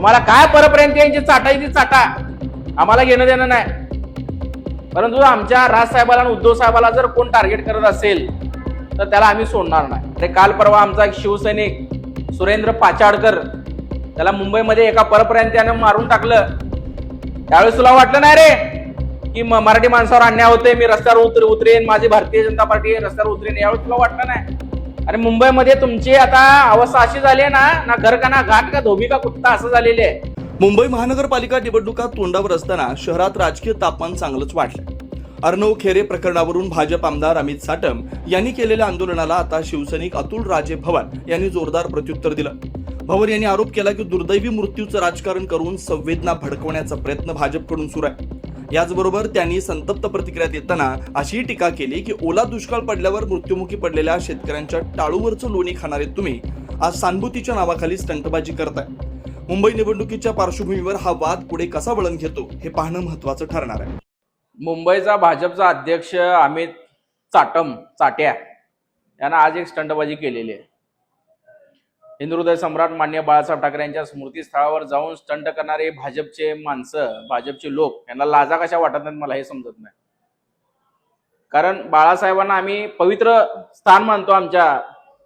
तुम्हाला काय परपर्यंत यांची चाटायची चाटा? आम्हाला घेणं देणं नाही. परंतु आमच्या राजसाहेबाला आणि उद्धव साहेबाला जर कोण टार्गेट करत असेल तर त्याला आम्ही सोडणार नाही. अरे काल परवा आमचा एक शिवसैनिक सुरेंद्र पाचाडकर त्याला मुंबईमध्ये एका परप्रांत्यानं मारून टाकलं. त्यावेळेस तुला वाटलं नाही रे की म- मराठी माणसावर अन्याय होते मी रस्त्यावर उतर उतरेन माझी भारतीय जनता पार्टी रस्त्यावर उतरेन यावेळेस तुला वाटलं नाही? आणि मुंबईमध्ये तुमची आता अवस्था अशी झाली आहे ना ना घर का ना घाट का धोबी का कुत्ता असं झालेली आहे. मुंबई महानगरपालिका निवडणुका तोंडावर असताना शहरात राजकीय तापमान चांगलंच वाढलं अर्णव खेरे प्रकरणावरून भाजप आमदार अमित साटम यांनी केलेल्या आंदोलनाला आता शिवसैनिक अतुल राजे भवन यांनी जोरदार प्रत्युत्तर दिलं. भवन यांनी आरोप केला की दुर्दैवी मृत्यूचं राजकारण करून संवेदना भडकवण्याचा प्रयत्न भाजपकडून सुरू आहे. याचबरोबर त्यांनी संतप्त प्रतिक्रिया देताना अशी टीका केली की ओला दुष्काळ पडल्यावर मृत्युमुखी पडलेल्या शेतकऱ्यांच्या टाळूवरचं लोणी खाणारे तुम्ही आज सानुभूतीच्या नावाखाली स्टंटबाजी करताय. मुंबई निवडणुकीच्या पार्श्वभूमीवर हा वाद पुढे कसा वळण घेतो हे पाहणं महत्वाचं ठरणार आहे. मुंबईचा भाजपचा अध्यक्ष अमित चाटम चाट्या यानं आज एक स्टंटबाजी केलेली आहे. हिंदुहृदय सम्राट मान्य बाळासाहेब ठाकरे यांच्या स्मृतीस्थळावर जाऊन स्टंट करणारे भाजपचे माणसं भाजपचे लोक यांना लाजा कशा वाटत नाहीत मला हे समजत नाही. कारण बाळासाहेबांना आम्ही पवित्र स्थान मानतो आमच्या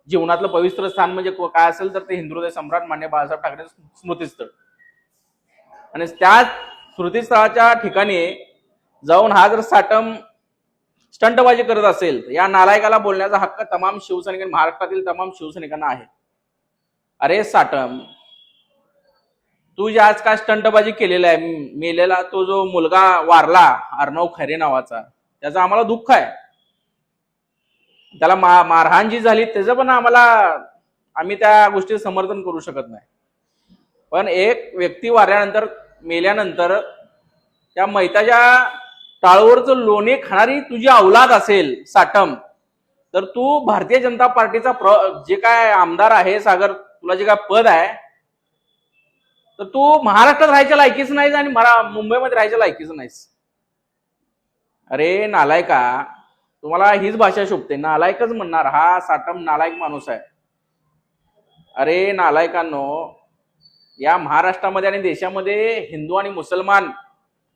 जीवनातलं पवित्र स्थान म्हणजे काय असेल तर ते हिंदुहृदय सम्राट मान्य बाळासाहेब ठाकरे स्मृतीस्थळ. आणि त्या स्मृतीस्थळाच्या ठिकाणी जाऊन हा जर साटम स्टंटबाजी करत असेल तर या नालायकाला बोलण्याचा हक्क तमाम शिवसैनिक महाराष्ट्रातील तमाम शिवसैनिकांना आहे. अरे साटम तू जे आज काय स्टंटबाजी केलेला आहे मेलेला तो जो मुलगा वारला अर्णव खरे नावाचा त्याचं आम्हाला दुःख आहे. त्याला मा मारहाण जी झाली त्याचं पण आम्हाला आम्ही त्या गोष्टी समर्थन करू शकत नाही. पण एक व्यक्ती वारल्यानंतर मेल्यानंतर त्या मैताच्या टाळूवरचं लोणी खाणारी तुझी अवलाद असेल साटम तर तू भारतीय जनता पार्टीचा प्र जे काय आमदार आहे सागर तुला जे काय पद आहे तर तू महाराष्ट्रात राहायच्या लायकीच नाहीस आणि मरा मुंबईमध्ये राहायच्या लायकीच नाहीस. अरे नालायका तुम्हाला हीच भाषा शोभते. नालायकच म्हणणार हा साटम नालायक माणूस आहे. अरे नालायकांनो या महाराष्ट्रामध्ये आणि देशामध्ये हिंदू आणि मुसलमान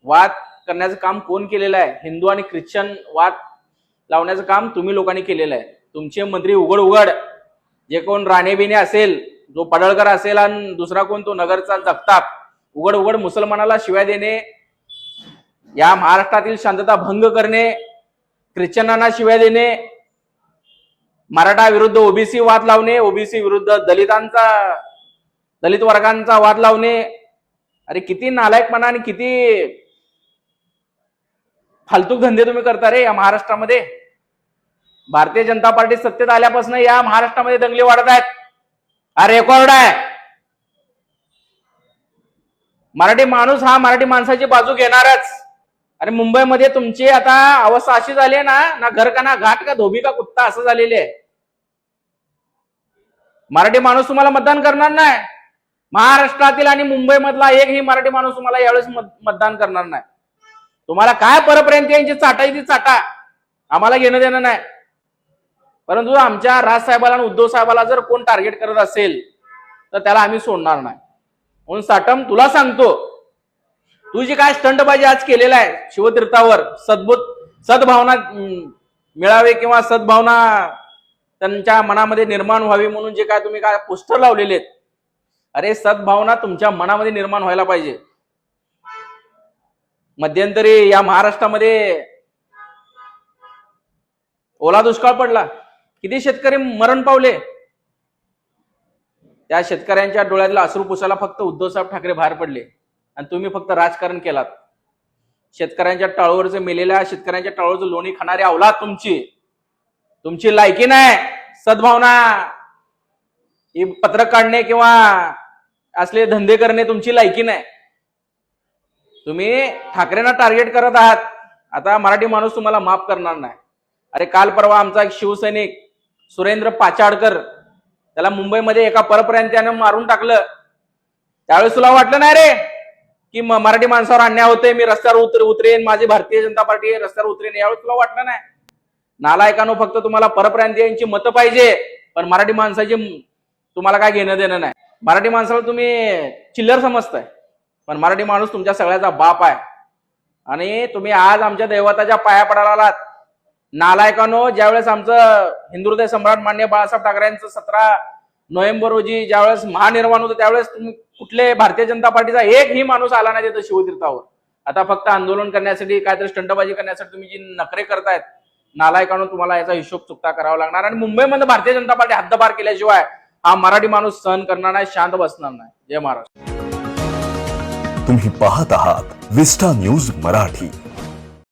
वाद करण्याचं काम कोण केलेलं आहे? हिंदू आणि ख्रिश्चन वाद लावण्याचं काम तुम्ही लोकांनी केलेलं आहे. तुमचे मंत्री उघड उघड जे कोण राणे बिने असेल जो पडळकर असेल आणि दुसरा कोण तो नगरचा जगताप. उघड उघड मुसलमानाला शिव्या देणे या महाराष्ट्रातील शांतता भंग करणे ख्रिश्चनांना शिव्या देणे मराठा विरुद्ध ओबीसी वाद लावणे ओबीसी विरुद्ध दलितांचा दलित वर्गांचा वाद लावणे. अरे किती नालायकपणा आणि किती फालतूक धंदे तुम्ही करता रे या महाराष्ट्रामध्ये. भारतीय जनता पार्टी सत्तेत आल्यापासून या महाराष्ट्रामध्ये दंगली वाढत आहेत. हा रेकॉर्ड आहे. मराठी माणूस हा मराठी माणसाची बाजू घेणारच. आणि मुंबईमध्ये तुमची आता अवस्था अशी झाली आहे ना ना घर का ना घाट का धोबी का कुत्ता असं झालेली आहे. मराठी माणूस तुम्हाला मतदान करणार नाही. महाराष्ट्रातील आणि मुंबईमधला एकही मराठी माणूस तुम्हाला यावेळेस मतदान करणार नाही. तुम्हाला काय परपर्यंत यांची चाटायची चाटा. आम्हाला घेणं देणं नाही. परंतु आमच्या राजसाहेबाला आणि उद्धव साहेबाला जर कोण टार्गेट करत असेल तर त्याला आम्ही सोडणार नाही. म्हणून साटम तुला सांगतो तू जी काय स्टंटबाजी आज केलेला आहे शिवतीर्थावर सद्भुत सद्भावना मिळावे किंवा सद्भावना त्यांच्या मनामध्ये निर्माण व्हावी म्हणून जे काय तुम्ही काय पोस्टर लावलेले आहेत अरे सद्भावना तुमच्या मनामध्ये निर्माण व्हायला पाहिजे. मध्यंतरी या महाराष्ट्रामध्ये ओला दुष्काळ पडला. किती शेतकरी मरण पावले? त्या शेतकऱ्यांच्या डोळ्यातला अश्रू पुसायला फक्त उद्धवसाहेब ठाकरे बाहेर पडले. आणि तुम्ही फक्त राजकारण केलात. शेतकऱ्यांच्या टाळूवरचे मेलेल्या शेतकऱ्यांच्या टाळूवरचं लोणी खाणारी अवलाद तुमची तुमची लायकी नाही सद्भावना ही पत्रक काढणे किंवा असले धंदे करणे तुमची लायकी नाही. तुम्ही ठाकरेंना टार्गेट करत आहात. आता मराठी माणूस तुम्हाला माफ करणार नाही. अरे काल परवा आमचा एक शिवसैनिक सुरेंद्र पाचाडकर. त्याला मुंबईमध्ये एका परप्रांत्यानं मारून टाकलं. त्यावेळेस तुला वाटलं नाही रे की मराठी माणसावर अन्याय होते मी रस्त्यावर उतर उतरेन माझी भारतीय जनता पार्टी रस्त्यावर उतरेन यावेळेस तुला वाटलं नाही? नालायकानो फक्त तुम्हाला परप्रांतीयांची मतं पाहिजे पण मराठी माणसाची तुम्हाला काय घेणं देणं नाही. मराठी माणसाला तुम्ही चिल्लर समजताय पण मराठी माणूस तुमच्या सगळ्याचा बाप आहे. आणि तुम्ही आज आमच्या दैवताच्या पाया पडायला आलात नालायकानो ज्यावेळेस आमचं हिंदुहृदय सम्राट मान्य बाळासाहेब ठाकरे यांचं सतरा नोव्हेंबर रोजी ज्यावेळेस महानिर्माण होतं त्यावेळेस तुम्ही कुठले भारतीय जनता पार्टीचा एकही माणूस आला नाही तिथं शिवतीर्थावर. आता फक्त आंदोलन करण्यासाठी काहीतरी स्टंटबाजी करण्यासाठी तुम्ही जी नखरे करतायत नालायकानो तुम्हाला याचा हिशोब चुकता करावा लागणार. आणि मुंबईमध्ये भारतीय जनता पार्टी हद्दपार केल्याशिवाय हा मराठी माणूस सहन करणार नाही शांत बसणार नाही. जय महाराष्ट्र. तुम्ही पाहत आहात विस्टा न्यूज मराठी.